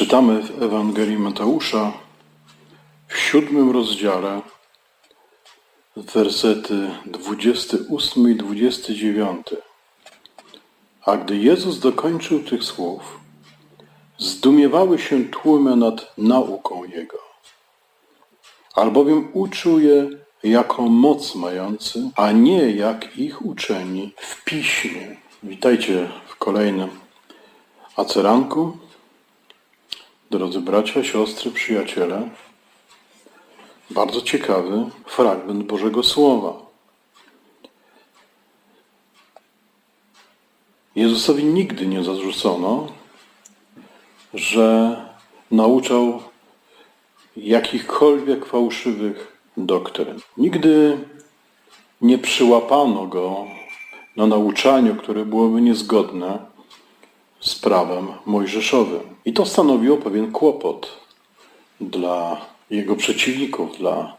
Czytamy w Ewangelii Mateusza w siódmym rozdziale wersety 28 i 29. A gdy Jezus dokończył tych słów, zdumiewały się tłumy nad nauką Jego, albowiem uczył je jako moc mający, a nie jak ich uczeni w piśmie. Witajcie w kolejnym aceranku. Drodzy bracia, siostry, przyjaciele, bardzo ciekawy fragment Bożego Słowa. Jezusowi nigdy nie zarzucono, że nauczał jakichkolwiek fałszywych doktryn. Nigdy nie przyłapano go na nauczaniu, które byłoby niezgodne z prawem mojżeszowym. I to stanowiło pewien kłopot dla jego przeciwników, dla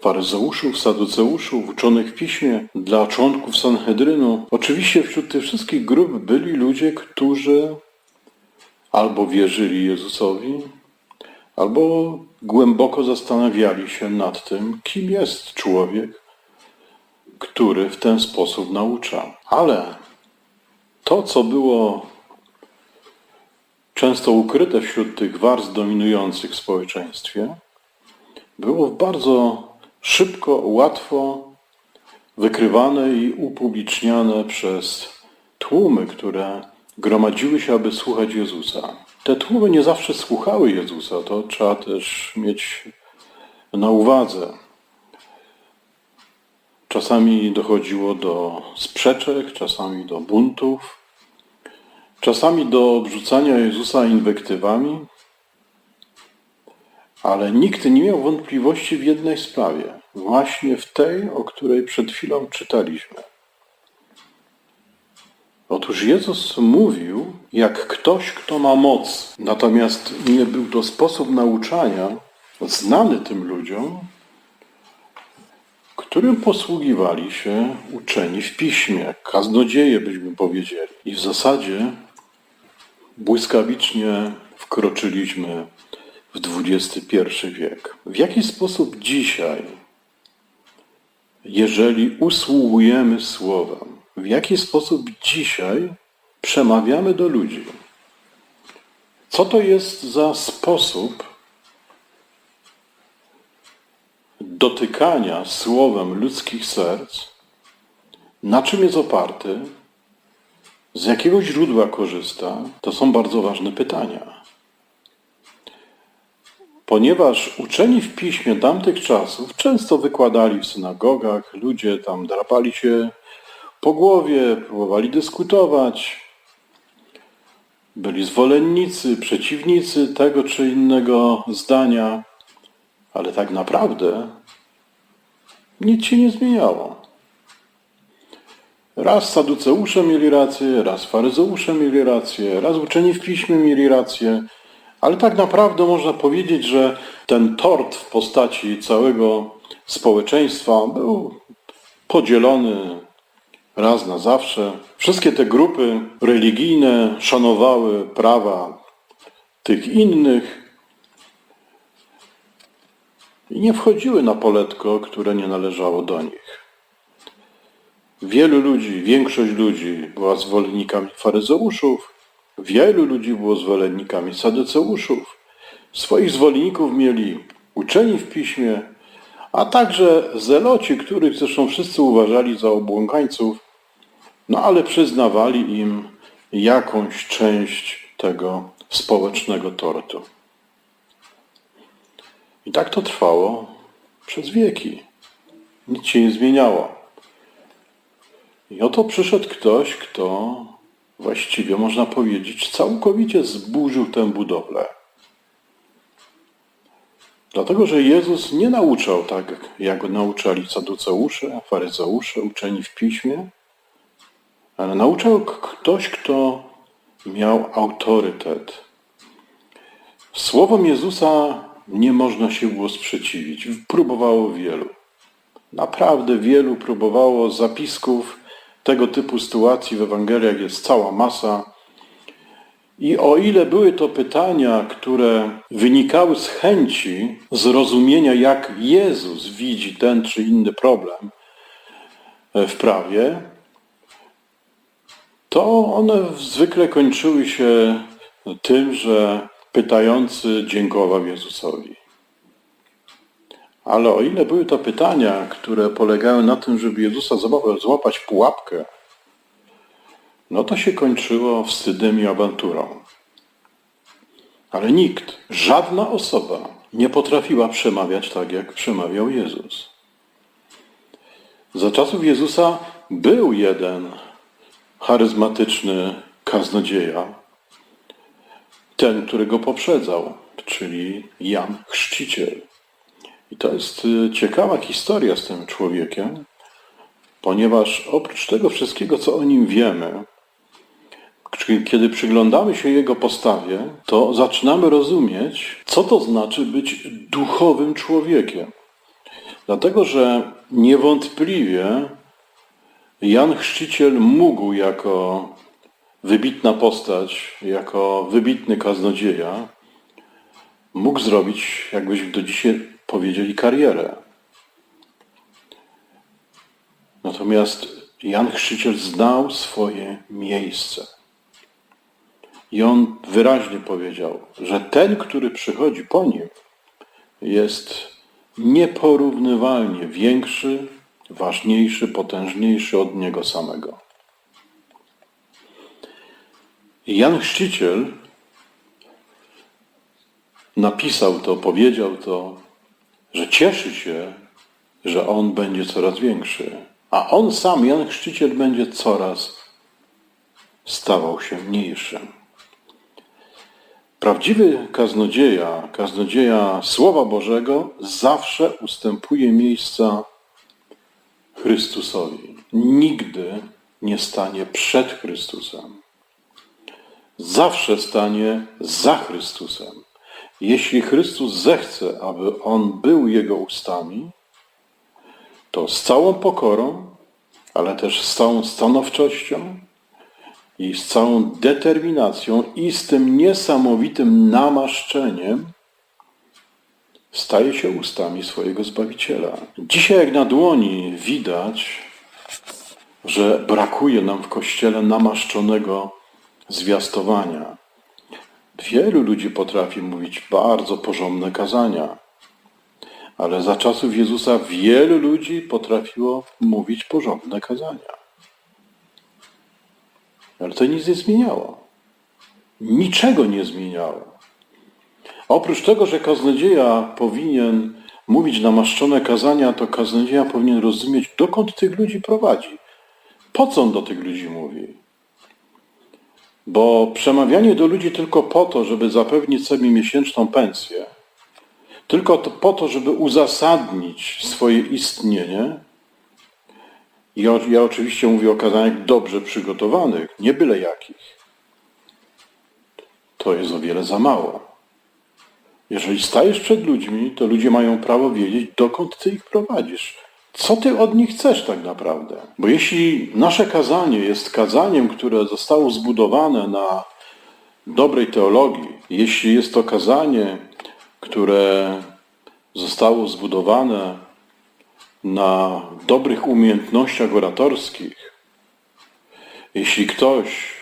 faryzeuszów, saduceuszów, uczonych w piśmie, dla członków Sanhedrynu. Oczywiście wśród tych wszystkich grup byli ludzie, którzy albo wierzyli Jezusowi, albo głęboko zastanawiali się nad tym, kim jest człowiek, który w ten sposób naucza. Ale to, co było często ukryte wśród tych warstw dominujących w społeczeństwie, było bardzo szybko, łatwo wykrywane i upubliczniane przez tłumy, które gromadziły się, aby słuchać Jezusa. Te tłumy nie zawsze słuchały Jezusa, to trzeba też mieć na uwadze. Czasami dochodziło do sprzeczek, czasami do buntów, czasami do odrzucania Jezusa inwektywami, ale nikt nie miał wątpliwości w jednej sprawie, właśnie w tej, o której przed chwilą czytaliśmy. Otóż Jezus mówił jak ktoś, kto ma moc, natomiast nie był to sposób nauczania znany tym ludziom, którym posługiwali się uczeni w piśmie, kaznodzieje byśmy powiedzieli. I w zasadzie błyskawicznie wkroczyliśmy w XXI wiek. W jaki sposób dzisiaj, jeżeli usługujemy Słowem, w jaki sposób dzisiaj przemawiamy do ludzi? Co to jest za sposób dotykania Słowem ludzkich serc? Na czym jest oparty? Z jakiego źródła korzysta? To są bardzo ważne pytania. Ponieważ uczeni w piśmie tamtych czasów często wykładali w synagogach, ludzie tam drapali się po głowie, próbowali dyskutować, byli zwolennicy, przeciwnicy tego czy innego zdania, ale tak naprawdę nic się nie zmieniało. Raz saduceusze mieli rację, raz faryzeusze mieli rację, raz uczeni w piśmie mieli rację, ale tak naprawdę można powiedzieć, że ten tort w postaci całego społeczeństwa był podzielony raz na zawsze. Wszystkie te grupy religijne szanowały prawa tych innych i nie wchodziły na poletko, które nie należało do nich. Wielu ludzi, większość ludzi była zwolennikami faryzeuszów, wielu ludzi było zwolennikami saduceuszów. Swoich zwolenników mieli uczeni w piśmie, a także zeloci, których zresztą wszyscy uważali za obłąkańców, no ale przyznawali im jakąś część tego społecznego tortu. I tak to trwało przez wieki. Nic się nie zmieniało. I oto przyszedł ktoś, kto właściwie można powiedzieć całkowicie zburzył tę budowlę. Dlatego, że Jezus nie nauczał tak, jak nauczali saduceusze, faryzeusze, uczeni w piśmie, ale nauczał ktoś, kto miał autorytet. Słowom Jezusa nie można się było sprzeciwić. Próbowało wielu. Naprawdę wielu próbowało zapisków tego typu sytuacji w Ewangeliach jest cała masa. I o ile były to pytania, które wynikały z chęci zrozumienia, jak Jezus widzi ten czy inny problem w prawie, to one zwykle kończyły się tym, że pytający dziękował Jezusowi. Ale o ile były to pytania, które polegały na tym, żeby Jezusa złapać pułapkę, no to się kończyło wstydem i awanturą. Ale nikt, żadna osoba nie potrafiła przemawiać tak, jak przemawiał Jezus. Za czasów Jezusa był jeden charyzmatyczny kaznodzieja, ten, który go poprzedzał, czyli Jan Chrzciciel. I to jest y, ciekawa historia z tym człowiekiem, ponieważ oprócz tego wszystkiego, co o nim wiemy, kiedy przyglądamy się jego postawie, to zaczynamy rozumieć, co to znaczy być duchowym człowiekiem. Dlatego, że niewątpliwie Jan Chrzciciel mógł jako wybitna postać, jako wybitny kaznodzieja, mógł zrobić, jakbyśmy do dzisiaj powiedzieli, karierę. Natomiast Jan Chrzciciel znał swoje miejsce. I on wyraźnie powiedział, że ten, który przychodzi po nim, jest nieporównywalnie większy, ważniejszy, potężniejszy od niego samego. Jan Chrzciciel napisał to, powiedział to, że cieszy się, że on będzie coraz większy, a on sam, Jan Chrzciciel, będzie coraz stawał się mniejszym. Prawdziwy kaznodzieja, kaznodzieja Słowa Bożego zawsze ustępuje miejsca Chrystusowi. Nigdy nie stanie przed Chrystusem. Zawsze stanie za Chrystusem. Jeśli Chrystus zechce, aby On był Jego ustami, to z całą pokorą, ale też z całą stanowczością i z całą determinacją i z tym niesamowitym namaszczeniem staje się ustami swojego Zbawiciela. Dzisiaj jak na dłoni widać, że brakuje nam w Kościele namaszczonego zwiastowania. Wielu ludzi potrafi mówić bardzo porządne kazania, ale za czasów Jezusa wielu ludzi potrafiło mówić porządne kazania. Ale to nic nie zmieniało. Niczego nie zmieniało. Oprócz tego, że kaznodzieja powinien mówić namaszczone kazania, to kaznodzieja powinien rozumieć, dokąd tych ludzi prowadzi. Po co on do tych ludzi mówi? Bo przemawianie do ludzi tylko po to, żeby zapewnić sobie miesięczną pensję, tylko to, po to, żeby uzasadnić swoje istnienie, ja, ja oczywiście mówię o kazaniach dobrze przygotowanych, nie byle jakich, to jest o wiele za mało. Jeżeli stajesz przed ludźmi, to ludzie mają prawo wiedzieć, dokąd ty ich prowadzisz. Co ty od nich chcesz tak naprawdę? Bo jeśli nasze kazanie jest kazaniem, które zostało zbudowane na dobrej teologii, jeśli jest to kazanie, które zostało zbudowane na dobrych umiejętnościach oratorskich, jeśli ktoś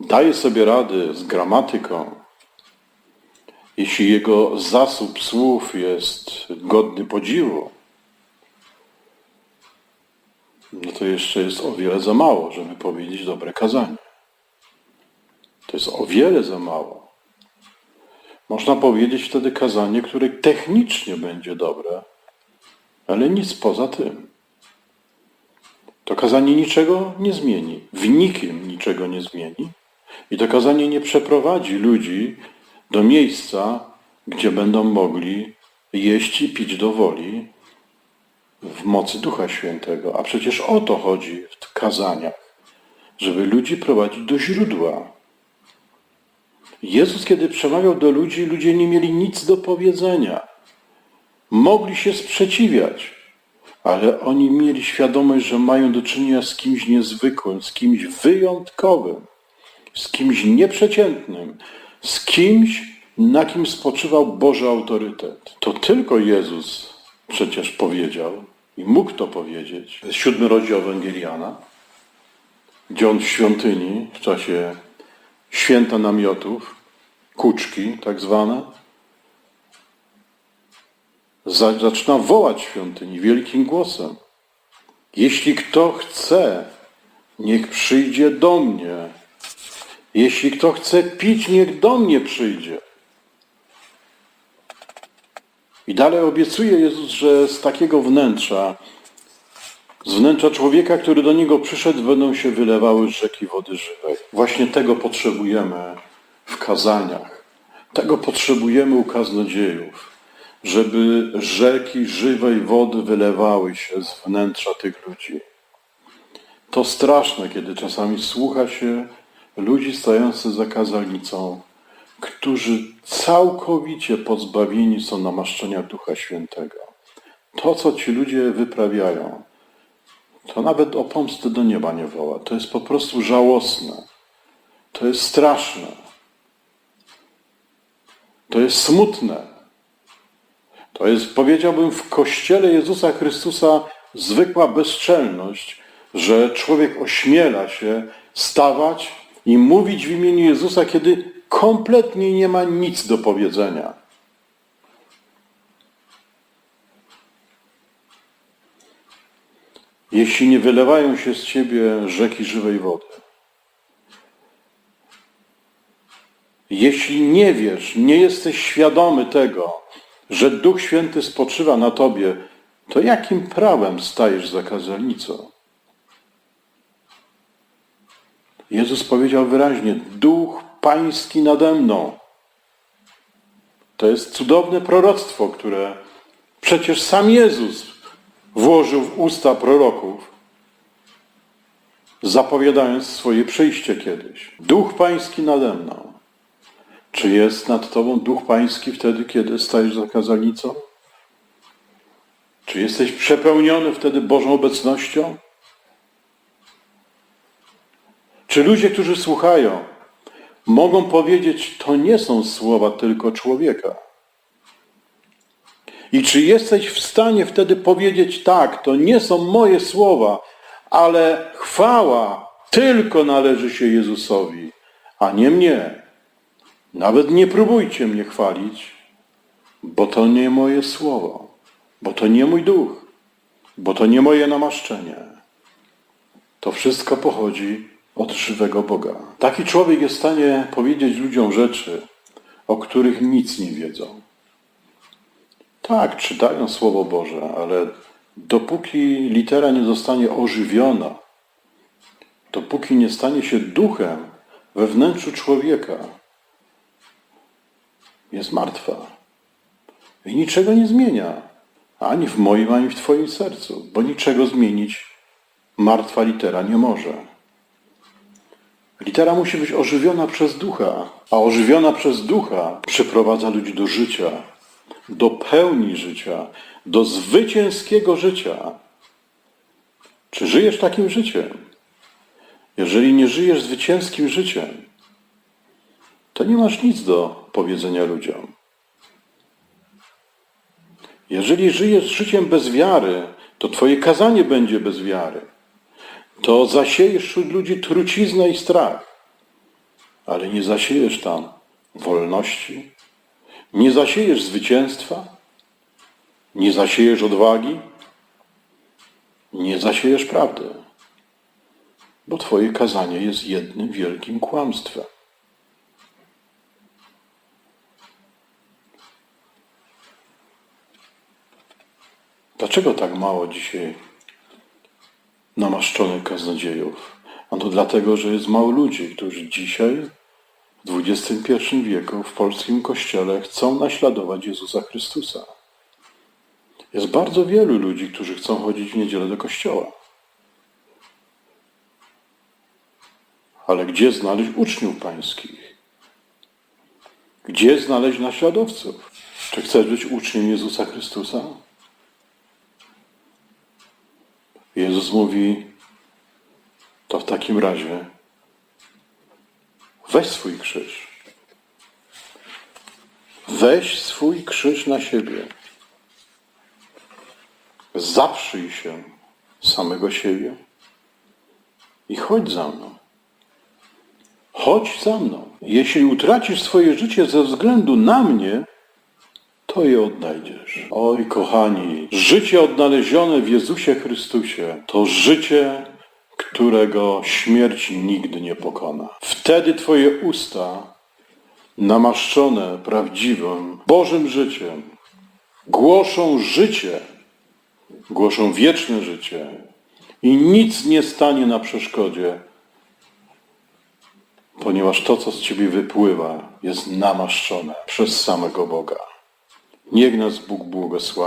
daje sobie rady z gramatyką, jeśli jego zasób słów jest godny podziwu, no to jeszcze jest o wiele za mało, żeby powiedzieć dobre kazanie. To jest o wiele za mało. Można powiedzieć wtedy kazanie, które technicznie będzie dobre, ale nic poza tym. To kazanie niczego nie zmieni, w nikim niczego nie zmieni i to kazanie nie przeprowadzi ludzi do miejsca, gdzie będą mogli jeść i pić do woli w mocy Ducha Świętego. A przecież o to chodzi w kazaniach, żeby ludzi prowadzić do źródła. Jezus, kiedy przemawiał do ludzi, ludzie nie mieli nic do powiedzenia. Mogli się sprzeciwiać, ale oni mieli świadomość, że mają do czynienia z kimś niezwykłym, z kimś wyjątkowym, z kimś nieprzeciętnym, z kimś, na kim spoczywał Boży autorytet. To tylko Jezus przecież powiedział i mógł to powiedzieć. Siódmy rozdział Ewangeliana, gdzie on w świątyni w czasie święta namiotów, kuczki tak zwane, za- zaczyna wołać w świątyni wielkim głosem. Jeśli kto chce, niech przyjdzie do mnie. Jeśli kto chce pić, niech do mnie przyjdzie. I dalej obiecuje Jezus, że z takiego wnętrza, z wnętrza człowieka, który do niego przyszedł, będą się wylewały rzeki wody żywej. Właśnie tego potrzebujemy w kazaniach. Tego potrzebujemy u kaznodziejów, żeby rzeki żywej wody wylewały się z wnętrza tych ludzi. To straszne, kiedy czasami słucha się ludzi stojących za kazalnicą, którzy całkowicie pozbawieni są namaszczenia Ducha Świętego. To, co ci ludzie wyprawiają, to nawet o pomstę do nieba nie woła. To jest po prostu żałosne. To jest straszne. To jest smutne. To jest, powiedziałbym, w kościele Jezusa Chrystusa zwykła bezczelność, że człowiek ośmiela się stawać i mówić w imieniu Jezusa, kiedy kompletnie nie ma nic do powiedzenia. Jeśli nie wylewają się z ciebie rzeki żywej wody, jeśli nie wiesz, nie jesteś świadomy tego, że Duch Święty spoczywa na tobie, to jakim prawem stajesz za kazalnicą? Jezus powiedział wyraźnie: Duch Pański nade mną. To jest cudowne proroctwo, które przecież sam Jezus włożył w usta proroków, zapowiadając swoje przyjście kiedyś. Duch Pański nade mną. Czy jest nad Tobą Duch Pański wtedy, kiedy stajesz za kazalnicą? Czy jesteś przepełniony wtedy Bożą obecnością? Czy ludzie, którzy słuchają, mogą powiedzieć, to nie są słowa tylko człowieka? I czy jesteś w stanie wtedy powiedzieć, tak, to nie są moje słowa, ale chwała tylko należy się Jezusowi, a nie mnie. Nawet nie próbujcie mnie chwalić, bo to nie moje słowo, bo to nie mój duch, bo to nie moje namaszczenie. To wszystko pochodzi od żywego Boga. Taki człowiek jest w stanie powiedzieć ludziom rzeczy, o których nic nie wiedzą. Tak, czytają Słowo Boże, ale dopóki litera nie zostanie ożywiona, dopóki nie stanie się duchem we wnętrzu człowieka, jest martwa. I niczego nie zmienia. Ani w moim, ani w Twoim sercu, bo niczego zmienić martwa litera nie może. Litera musi być ożywiona przez ducha, a ożywiona przez ducha przyprowadza ludzi do życia, do pełni życia, do zwycięskiego życia. Czy żyjesz takim życiem? Jeżeli nie żyjesz zwycięskim życiem, to nie masz nic do powiedzenia ludziom. Jeżeli żyjesz życiem bez wiary, to Twoje kazanie będzie bez wiary. To zasiejesz wśród ludzi truciznę i strach, ale nie zasiejesz tam wolności, nie zasiejesz zwycięstwa, nie zasiejesz odwagi, nie zasiejesz prawdy, bo Twoje kazanie jest jednym wielkim kłamstwem. Dlaczego tak mało dzisiaj namaszczonych kaznodziejów? Ano dlatego, że jest mało ludzi, którzy dzisiaj w XXI wieku w polskim kościele chcą naśladować Jezusa Chrystusa. Jest bardzo wielu ludzi, którzy chcą chodzić w niedzielę do kościoła. Ale gdzie znaleźć uczniów pańskich? Gdzie znaleźć naśladowców? Czy chcesz być uczniem Jezusa Chrystusa? Jezus mówi, to w takim razie Weź swój krzyż. Weź swój krzyż na siebie. Zaprzyj się samego siebie i chodź za mną. Chodź za mną. Jeśli utracisz swoje życie ze względu na mnie, to je odnajdziesz. Oj, kochani, życie odnalezione w Jezusie Chrystusie to życie, którego śmierć nigdy nie pokona. Wtedy Twoje usta, namaszczone prawdziwym, Bożym życiem, głoszą życie, głoszą wieczne życie i nic nie stanie na przeszkodzie, ponieważ to, co z Ciebie wypływa, jest namaszczone przez samego Boga. Niech nas Bóg błogosławi.